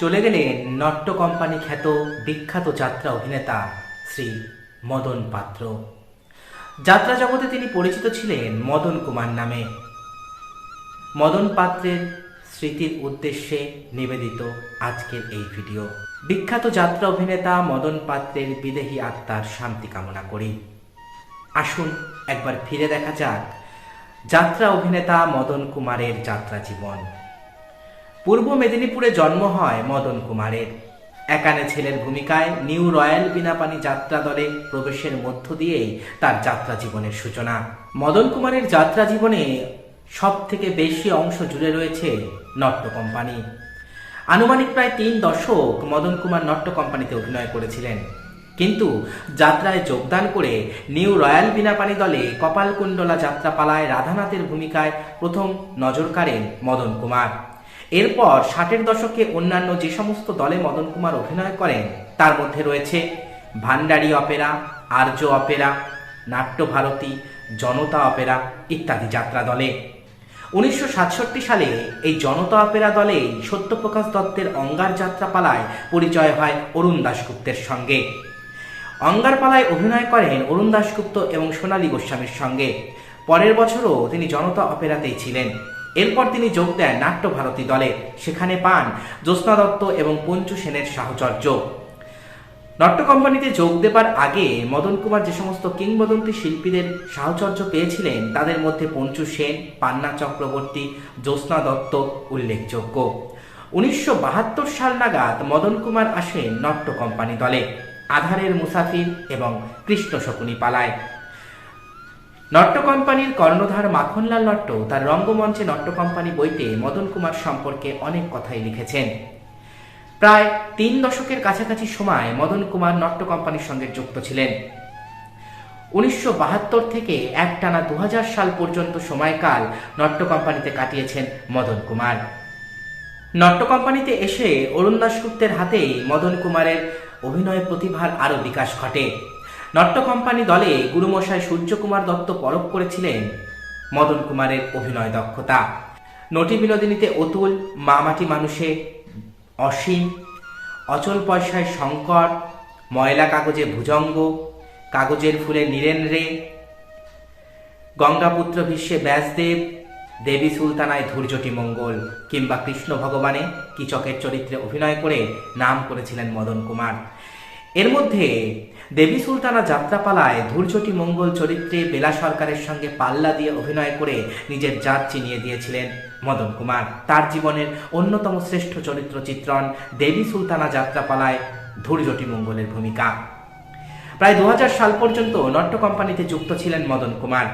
চলে গেলেন নট্য কোম্পানি খ্যাত বিখ্যাত যাত্রা অভিনেতা শ্রী মদন পাত্র। যাত্রা জগতে তিনি পরিচিত ছিলেন মদন কুমার নামে। মদন পাত্রের স্মৃতির উদ্দেশ্যে নিবেদিত আজকের এই ভিডিও। বিখ্যাত যাত্রা অভিনেতা মদন পাত্রের বিদেহী আত্মার শান্তি কামনা করি। আসুন একবার ফিরে দেখা যাক যাত্রা অভিনেতা মদন কুমারের যাত্রা জীবন। পূর্ব মেদিনীপুরে জন্ম হয় মদন কুমারের। একানে ছেলের ভূমিকায় নিউ রয়্যাল বিনাপানি যাত্রা দলে প্রবেশের মধ্য দিয়েই তার যাত্রা জীবনের সূচনা। মদন কুমারের যাত্রা জীবনে সব থেকে বেশি অংশ জুড়ে রয়েছে নট্য কোম্পানি। আনুমানিক প্রায় তিন দশক মদন কুমার নট্য কোম্পানিতে অভিনয় করেছিলেন। কিন্তু যাত্রায় যোগদান করে নিউ রয়্যাল বিনাপানি দলে কপালকুণ্ডলা যাত্রাপালায় রাধানাথের ভূমিকায় প্রথম নজর কাড়েন মদন কুমার। এরপর ষাটের দশকে অন্যান্য যে সমস্ত দলে মদন কুমার অভিনয় করেন, তার মধ্যে রয়েছে Bhandari opera, Arya opera, Natyabharati, Janata opera ইত্যাদি যাত্রা দলে। উনিশশো সাতষট্টি সালে এই জনতা অপেরা দলেই সত্যপ্রকাশ দত্তের অঙ্গার যাত্রাপালায় পরিচয় হয় অরুণ দাশগুপ্তের সঙ্গে। অঙ্গারপালায় অভিনয় করেন অরুণ দাশগুপ্ত এবং সোনালী গোস্বামীর সঙ্গে। পরের বছরও তিনি জনতা অপেরাতেই ছিলেন। এরপর তিনি যোগ দেন নাট্যভারতী দলে। সেখানে পান জ্যোৎস্না দত্ত এবং পঞ্চু সেনের সাহচর্য। নট্য কোম্পানিতে যোগ দেবার আগে মদন কুমার যে সমস্ত কিংবদন্তি শিল্পীদের সাহচর্য পেয়েছিলেন, তাদের মধ্যে পঞ্চু সেন, পান্না চক্রবর্তী, জ্যোৎস্না দত্ত উল্লেখযোগ্য। উনিশশো বাহাত্তর সাল নাগাদ মদন কুমার আসেন নট্য কোম্পানি দলে। আধারের মুসাফির এবং কৃষ্ণ শকুনি পালায়। নট্য কোম্পানির কর্ণধার মাখনলাল নট্য তার রঙ্গমঞ্চে নট্য কোম্পানি বইতে মদন কুমার সম্পর্কে অনেক কথাই লিখেছেন। প্রায় তিন দশকের কাছাকাছি সময় মদন কুমার নট্য কোম্পানির সঙ্গে যুক্ত ছিলেন। উনিশশো বাহাত্তর থেকে একটানা দু হাজার সাল পর্যন্ত সময়কাল নট্য কোম্পানিতে কাটিয়েছেন মদন কুমার। নট্য কোম্পানিতে এসে অরুণ দাশগুপ্তের হাতেই মদন কুমারের অভিনয় প্রতিভার আরও বিকাশ ঘটে। নট্য কোম্পানি দলে গুরুমশাই সূর্যকুমার দত্ত পরখ করেছিলেন মদন কুমারের অভিনয় দক্ষতা। নটি বিনোদিনীতে অতুল, মামাটি মানুষে, অসীম, অচল পয়সায় শঙ্কর, ময়লা কাগজে ভুজঙ্গ, কাগজের ফুলে নীরেন রে, গঙ্গাপুত্র ভীষ্মে ব্যাসদেব, দেবী সুলতানায় ধৈর্যটি মঙ্গল, কিংবা কৃষ্ণ ভগবানে কিচকের চরিত্রে অভিনয় করে নাম করেছিলেন মদন কুমার। এর মধ্যে দেবী সুলতানা যাত্রাপালায় ধৈর্যটি মঙ্গল চরিত্রে বেলা সরকারের সঙ্গে পাল্লা দিয়ে অভিনয় করে নিজের জাত চিনিয়ে দিয়েছিলেন মদন কুমার। তার জীবনের অন্যতম শ্রেষ্ঠ চরিত্র চিত্রণ দেবী সুলতানা যাত্রাপালায় ধৈর্যটি মঙ্গলের ভূমিকা। প্রায় দু হাজার সাল পর্যন্ত নট্য কোম্পানিতে যুক্ত ছিলেন মদন কুমার।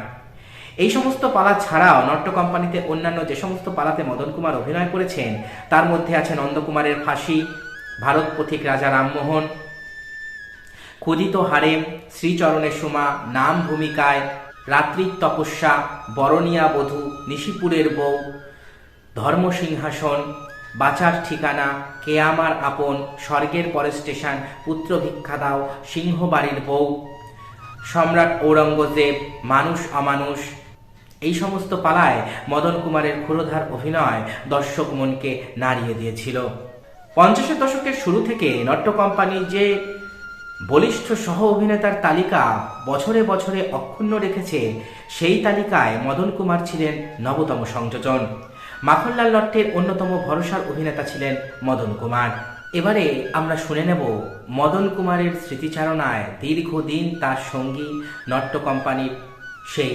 এই সমস্ত পালা ছাড়াও নট্য কোম্পানিতে অন্যান্য যে সমস্ত পালাতে মদন কুমার অভিনয় করেছেন, তার মধ্যে আছে নন্দকুমারের ফাঁসি, ভারত পথিক রাজা রামমোহন ক্ষুদিত হারেম শ্রীচরণের সুমা নাম ভূমিকায়, রাত্রির তপস্যা, বরণিয়া বধূ, নিশিপুরের বউ, ধর্মসিংহাসন বাঁচার ঠিকানা, কে আমার আপন, স্বর্গের পরে স্টেশন, পুত্র ভিক্ষা দাও সিংহবাড়ির বউ, সম্রাট ঔরঙ্গজেব, মানুষ অমানুষ। এই সমস্ত পালায় মদন কুমারের ক্ষুরধার অভিনয় দর্শক মনকে নাড়িয়ে দিয়েছিল। পঞ্চাশের দশকের শুরু থেকে নট্য কোম্পানি যে বলিষ্ঠ সহ অভিনেতার তালিকা বছরে বছরে অক্ষুণ্ণ রেখেছে, সেই তালিকায় মদন কুমার ছিলেন নবতম সংযোজন। মাখনলাল লট্টের অন্যতম ভরসার অভিনেতা ছিলেন মদন কুমার। এবারে আমরা শুনে নেব মদন কুমারের স্মৃতিচারণায় দীর্ঘদিন তার সঙ্গী নট্য কোম্পানির সেই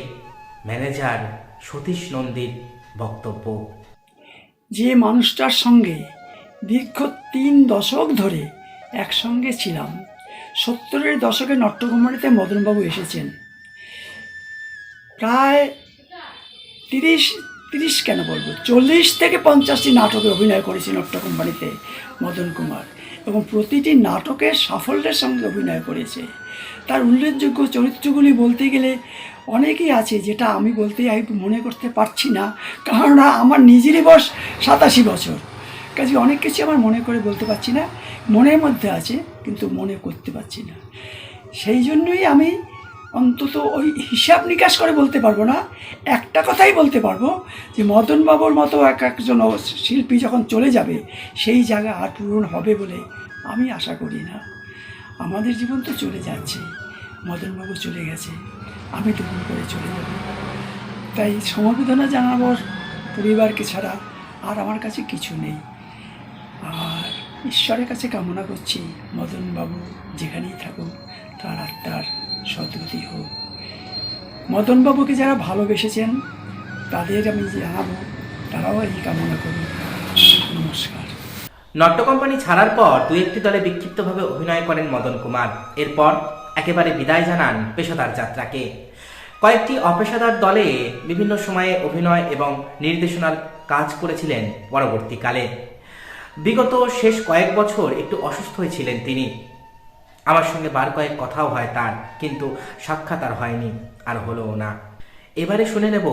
ম্যানেজার সতীশ নন্দীর বক্তব্য। যে মানুষটার সঙ্গে দীর্ঘ তিন দশক ধরে একসঙ্গে ছিলাম সত্তরের দশকে নট্যকুমারীতে মদনবাবু এসেছেন। প্রায় তিরিশ তিরিশ কেন বলব? চল্লিশ থেকে পঞ্চাশটি নাটকে অভিনয় করেছি নট্য মদন কুমার এবং প্রতিটি নাটকের সাফল্যের সঙ্গে অভিনয় করেছে। তার উল্লেখযোগ্য চরিত্রগুলি বলতে গেলে অনেকই আছে যেটা আমি বলতে আমি মনে করতে পারছি না, কেননা আমার নিজেরই বয়স সাতাশি বছর। কাজে অনেক কিছু আমার মনে করে বলতে পারছি না। মনের মধ্যে আছে, কিন্তু মনে করতে পারছি না। সেই জন্যই আমি অন্তত ওই হিসাব নিকাশ করে বলতে পারব না, একটা কথাই বলতে পারব যে মদন বাবুর মতো এক একজন শিল্পী যখন চলে যাবে, সেই জায়গা আর পূরণ হবে বলে আমি আশা করি না। আমাদের জীবন তো চলে যাচ্ছে, মদনবাবু চলে গেছে, আমি দুপুর করে চলে যাব। তাই সমবেদনা জানানোর পরিবারকে ছাড়া, আর আমার কাছে কিছু নেই। ঈশ্বরের কাছে কামনা করছি, মদনবাবু যেখানেই থাকুক, তার আত্মার সদ্গতি হোক। মদনবাবুকে যারা ভালোবেসেছেন, তাদের আমি জানাব, তারাও এই কামনা করুন নমস্কার। নট্য কোম্পানি ছাড়ার পর দু একটি দলে বিক্ষিপ্তভাবে অভিনয় করেন মদন কুমার। এরপর একেবারে বিদায় জানান পেশাদার যাত্রাকে। কয়েকটি অপেশাদার দলে বিভিন্ন সময়ে অভিনয় এবং নির্দেশনার কাজ করেছিলেন পরবর্তীকালে। বিগত শেষ কয়েক বছর একটু অসুস্থ হয়েছিলেন তিনি। আমার সঙ্গে বার কয়েক কথাও হয় তার, কিন্তু সাক্ষাৎ আর হয়নি, আর হলোও না। এবারে শুনে নেব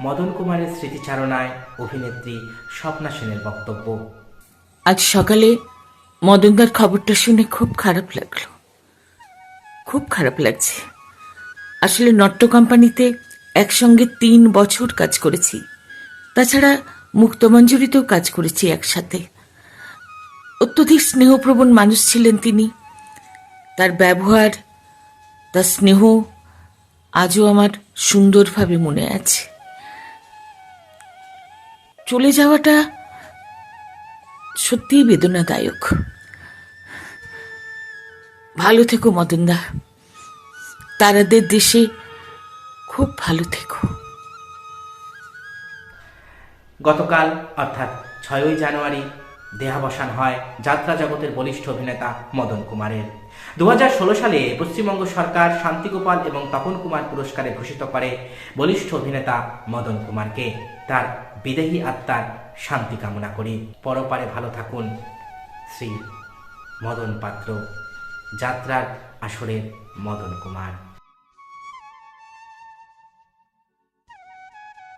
মদন কুমারের স্মৃতিচারণায় অভিনেত্রী স্বপ্না সেনের বক্তব্য। আজ সকালে মদনদার খবরটা শুনে খুব খারাপ লাগল। খুব খারাপ লাগছে। আসলে নট্য কোম্পানিতে একসঙ্গে তিন বছর কাজ করেছি। তাছাড়া মুক্তমঞ্জুরিতেও কাজ করেছি একসাথে। অত্যধিক স্নেহপ্রবণ মানুষ ছিলেন তিনি। তার ব্যবহার, তার স্নেহ আজও আমার সুন্দরভাবে মনে আছে। চলে যাওয়াটা সত্যিই বেদনাদায়ক। ভালো থেকো মদনদা। তারাদের দেশে খুব ভালো থেকো। গতকাল, অর্থাৎ ছয়ই জানুয়ারি দেহাবসান হয় যাত্রা জগতের বলিষ্ঠ অভিনেতা মদন কুমারের। দু হাজার ষোলো সালে পশ্চিমবঙ্গ সরকার শান্তিগোপাল এবং তপন কুমার পুরস্কারে ভূষিত করে বলিষ্ঠ অভিনেতা মদন কুমারকে। তার বিদেহী আত্মার শান্তি কামনা করি। পরপারে ভালো থাকুন শ্রী মদন পাত্র। যাত্রার আসরের মদন কুমার।